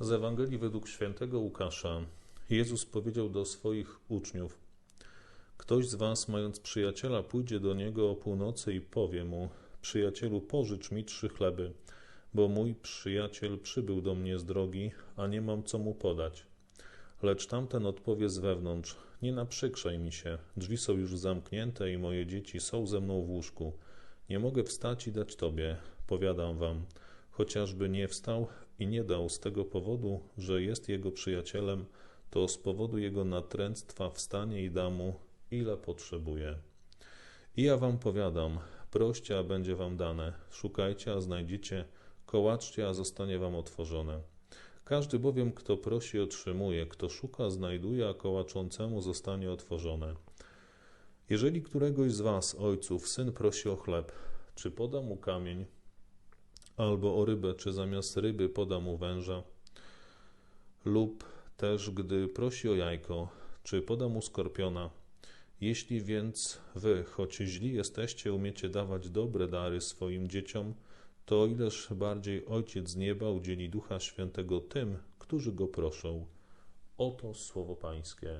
Z Ewangelii według świętego Łukasza Jezus powiedział do swoich uczniów: Ktoś z was, mając przyjaciela, pójdzie do niego o północy i powie mu: Przyjacielu, pożycz mi trzy chleby, bo mój przyjaciel przybył do mnie z drogi, a nie mam co mu podać. Lecz tamten odpowie z wewnątrz: Nie naprzykrzaj mi się, drzwi są już zamknięte i moje dzieci są ze mną w łóżku. Nie mogę wstać i dać tobie, powiadam wam, chociażby nie wstał i nie dał z tego powodu, że jest jego przyjacielem, to z powodu jego natręctwa wstanie i da mu, ile potrzebuje. I ja wam powiadam, proście, a będzie wam dane, szukajcie, a znajdziecie, kołaczcie, a zostanie wam otworzone. Każdy bowiem, kto prosi, otrzymuje, kto szuka, znajduje, a kołaczącemu zostanie otworzone. Jeżeli któregoś z was, ojców, syn prosi o chleb, czy poda mu kamień, albo o rybę, czy zamiast ryby poda mu węża, lub też gdy prosi o jajko, czy poda mu skorpiona. Jeśli więc wy, choć źli jesteście, umiecie dawać dobre dary swoim dzieciom, to ileż bardziej Ojciec z nieba udzieli Ducha Świętego tym, którzy go proszą. Oto słowo Pańskie.